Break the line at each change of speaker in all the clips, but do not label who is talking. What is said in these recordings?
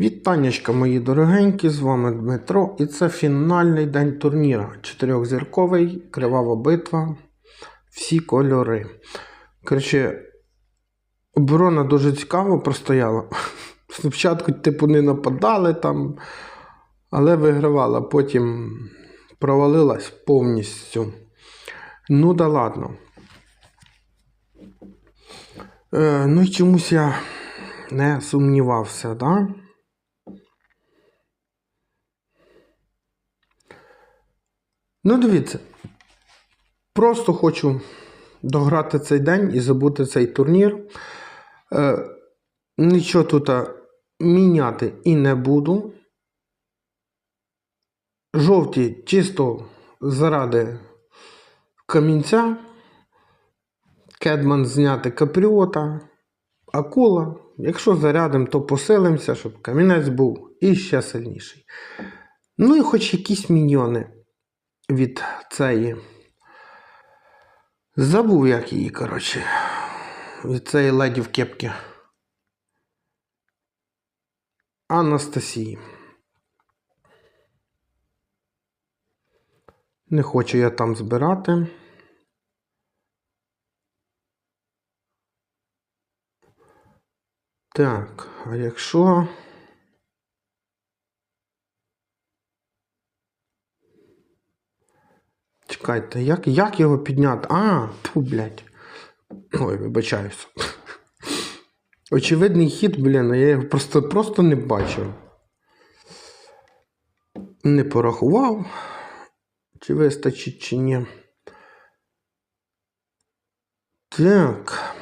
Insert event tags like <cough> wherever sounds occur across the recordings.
Вітаннячка, мої дорогенькі, з вами Дмитро, і це фінальний день турніра. Чотирьохзірковий, кривава битва, всі кольори. Коротше, оборона дуже цікаво простояла. <laughs> Спочатку, типу, не нападали там, але вигравала, потім провалилась повністю. Ну да ладно. Е, ну і чомусь я не сумнівався, да? Ну, дивіться. Просто хочу дограти цей день і забути цей турнір. Е, нічого тут міняти і не буду. Жовті чисто заради камінця. Кедман зняти капріота, акула. Якщо зарядимо, то посилимося, щоб камінець був іще сильніший. Ну і хоч якісь міньйони від цієї. Забув, як її, коротше. Від цієї леді в кепки. Анастасії. Не хочу я там збирати. Так, а якщо. Чекайте, як, як його підняти? А, фу, блядь. Ой, вибачаюся. Очевидний хід, блін, я його просто, просто не бачив. Не порахував, чи вистачить, чи ні. Так.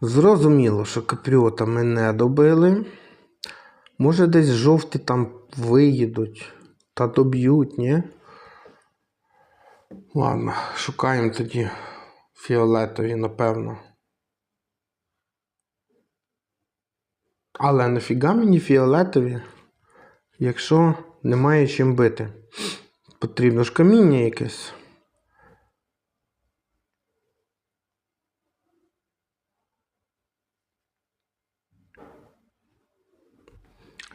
Зрозуміло, що капріота ми не добили. Може, десь жовті там виїдуть та доб'ють, ні? Ладно, шукаємо тоді фіолетові, напевно. Але нафіга мені фіолетові, якщо немає чим бити. Потрібно ж каміння якесь.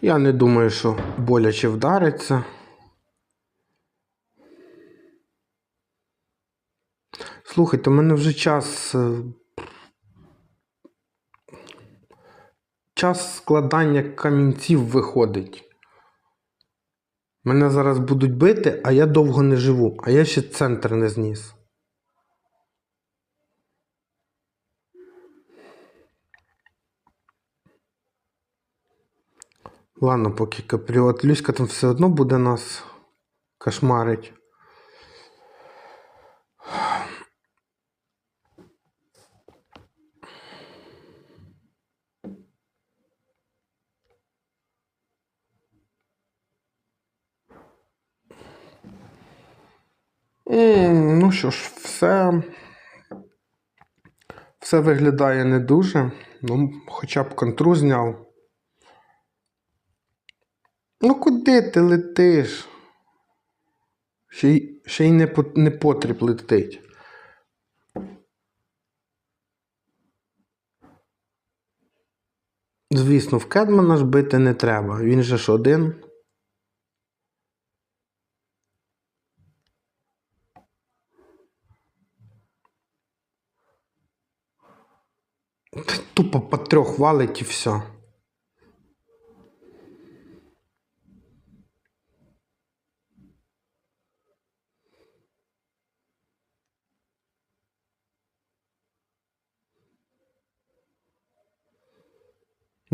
Я не думаю, що боляче вдариться. Слухайте, у мене вже час. е, Час складання камінців виходить. Мене зараз будуть бити, а я довго не живу, а я ще центр не зніс. Ладно, поки капріот Люська там все одно буде нас кошмарить. Ну що ж, все. Все виглядає не дуже. Ну, хоча б контру зняв. Ну куди ти летиш? Ще й, ще й не, не потріб летить. Звісно, в Кедмана ж бити не треба. Він же ж один. Тупо по трьох валить і все.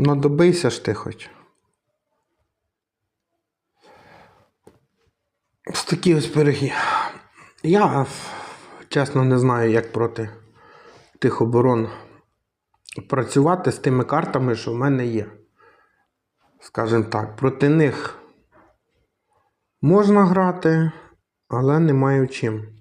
Ну, добийся ж ти хоч. Ось такі ось пироги. Я чесно не знаю, як проти тих оборон працювати з тими картами, що в мене є. Скажімо так, проти них можна грати, але не маю чим.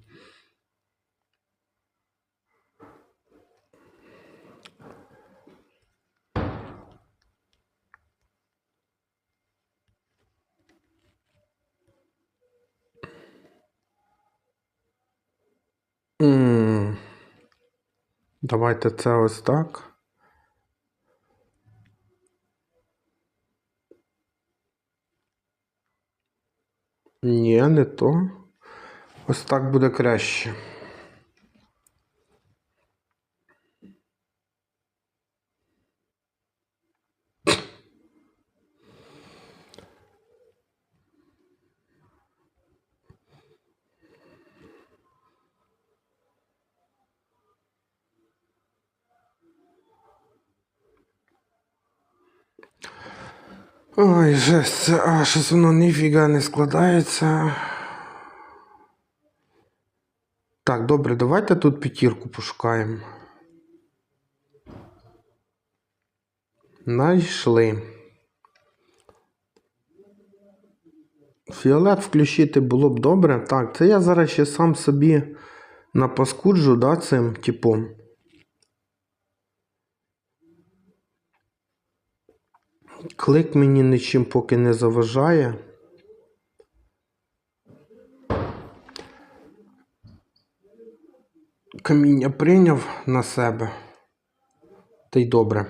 Давайте це ось так. Ні, не то. Ось так буде краще. Ой, жесть, а щось воно ніфіга не складається. Так, добре, давайте тут п'ятірку пошукаємо. Найшли. Фіолет включити було б добре. Так, це я зараз ще сам собі напаскуджу, да, цим типом. Клик мені нічим поки не заважає. Каміння прийняв на себе. Та й добре.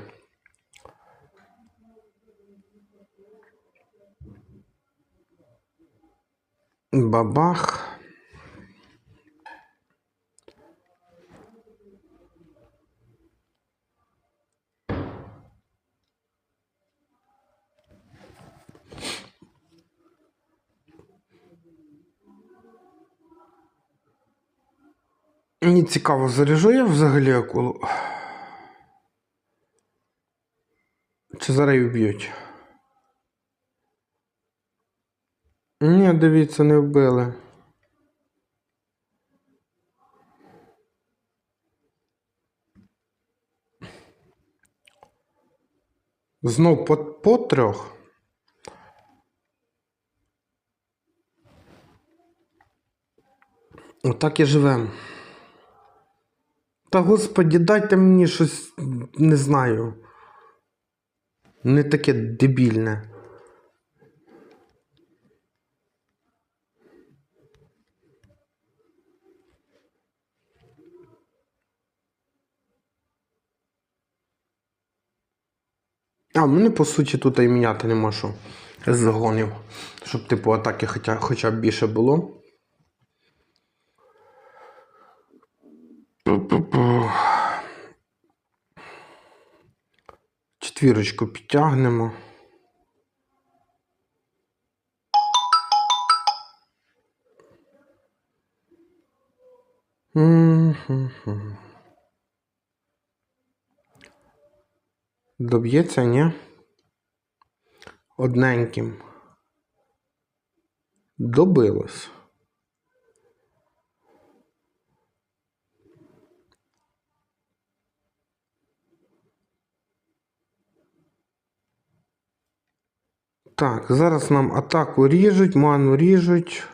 Бабах. Мені цікаво, заряжу я взагалі акулу. Чи зараз її вб'ють? Ні, дивіться, не вбили. Знов по, по трьох. Отак і живемо. Та господі, дайте мені щось, не знаю. Не таке дебільне. А, мене по суті тут і міняти нема що з загонів. Щоб, типу, атаки хоча, хоча б більше було. Четвірочку підтягнемо. Доб'ється, ні? Одненьким. Добилось. Так, зараз нам атаку ріжуть, ману ріжуть.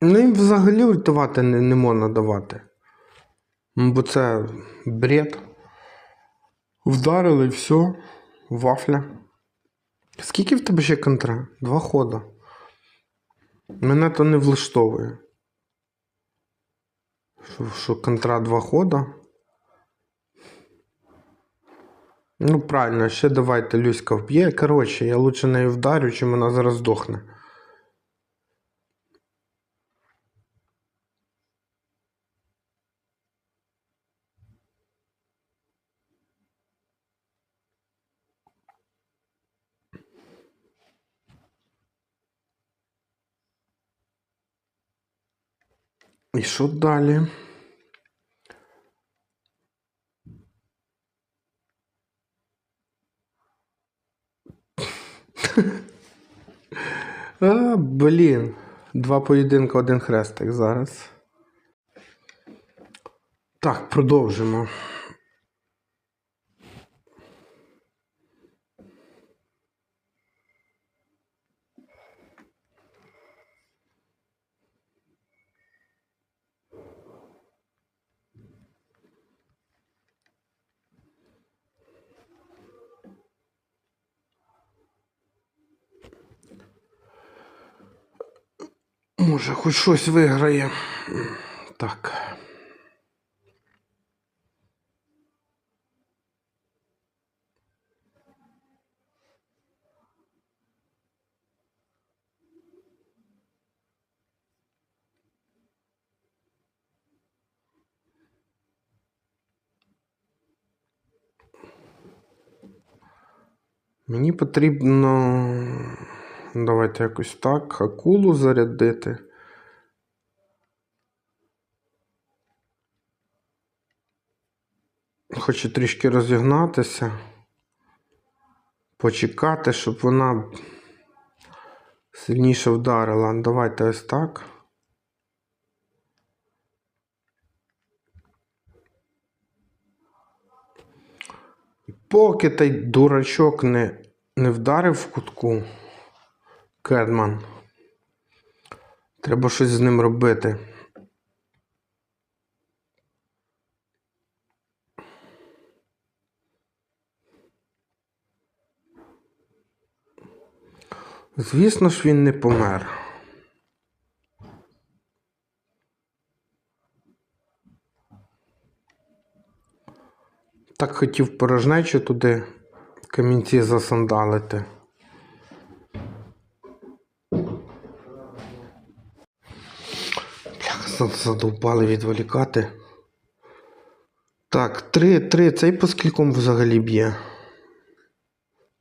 Ну їм взагалі ультувати не, не можна давати. Бо це бред. Вдарили все. Вафля. Скільки в тебе ще контра? Два хода. Мене то не влаштовує. Що, що контра два хода. Ну, правильно, ще давайте Люська вб'є. Коротше, я лучше неї вдарю, чим вона зараз здохне. І що далі? А, блін. Два поєдинка, один хрестик зараз. Так, продовжимо. Може, хоч щось виграє. Так. Мені потрібно. Давайте якось так. Акулу зарядити. Хочу трішки розігнатися. Почекати, щоб вона сильніше вдарила. Давайте ось так. Поки той дурачок не, не вдарив в кутку Кедман. Треба щось з ним робити. Звісно ж, він не помер. Так хотів порожнечу туди камінці засандалити. Задовбали відволікати. Так, три, три. Цей по скільком взагалі б'є.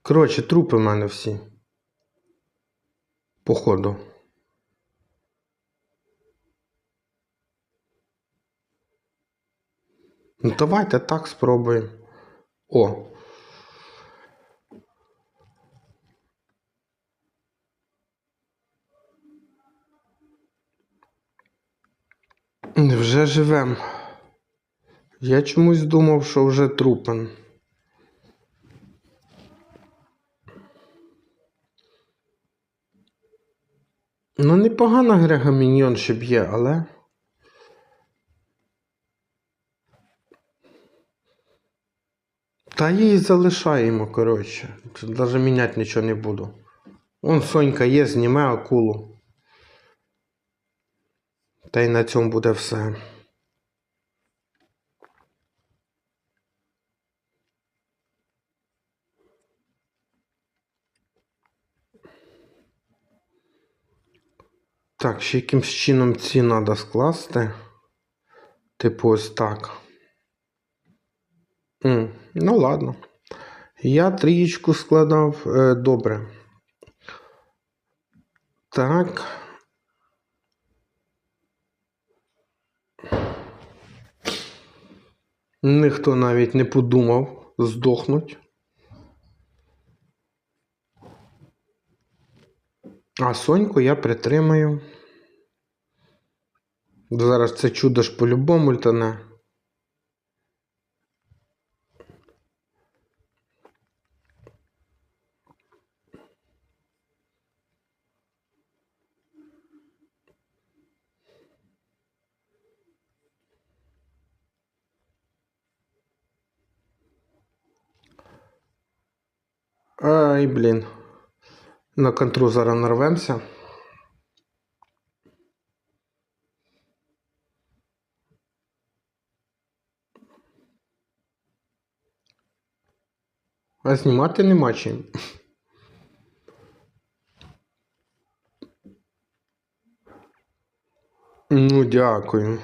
Коротше, трупи в мене всі. Походу. Ну, давайте так спробуємо. О. Вже живем. Я чомусь думав, що вже трупен. Ну, непогана Грега Міньйон ще б'є, але. Та її залишаємо, коротше. Навіть міняти нічого не буду. Вон Сонька є, зніме акулу. Та й на цьому буде все. Так, ще якимсь чином ці треба скласти. Типу ось так. М, ну ладно. Я трієчку складав. Е, добре. Так. Ніхто навіть не подумав здохнуть. А Соньку я притримаю. Зараз це чудо ж по-любому льтане. Ай, блін. На контру зараз нарвемося. А знімати нема чим. Ну, дякую.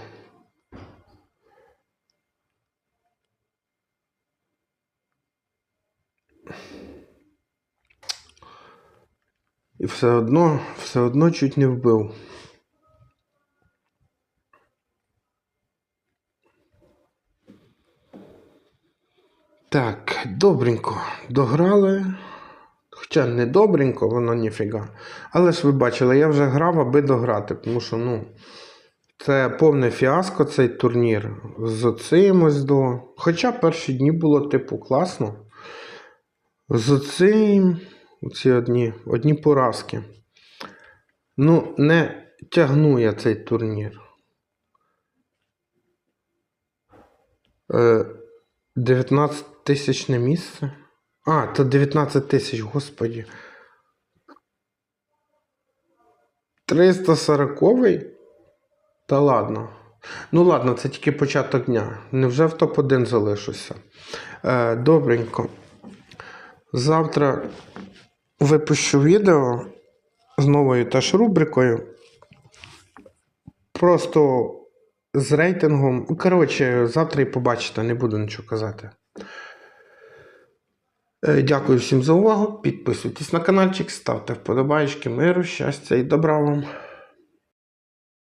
І все одно, все одно чуть не вбив. Так, добренько. Дограли. Хоча не добренько, воно ніфіга. Але ж ви бачили, я вже грав, аби дограти, тому що, ну, це повне фіаско цей турнір. З цим ось до. Хоча перші дні було, типу, класно. З цим. Оці одні, одні поразки. Ну, не тягну я цей турнір. Е, 19 тисячне місце. А, то 19 тисяч, господі. 340 Та ладно. Ну ладно, це тільки початок дня. Невже в топ-1 залишуся? Е, добренько. Завтра випущу відео з новою теж рубрикою. Просто з рейтингом. Коротше, завтра і побачите, не буду нічого казати. Е, Дякую всім за увагу. Підписуйтесь на каналчик, ставте вподобайки, миру, щастя і добра вам.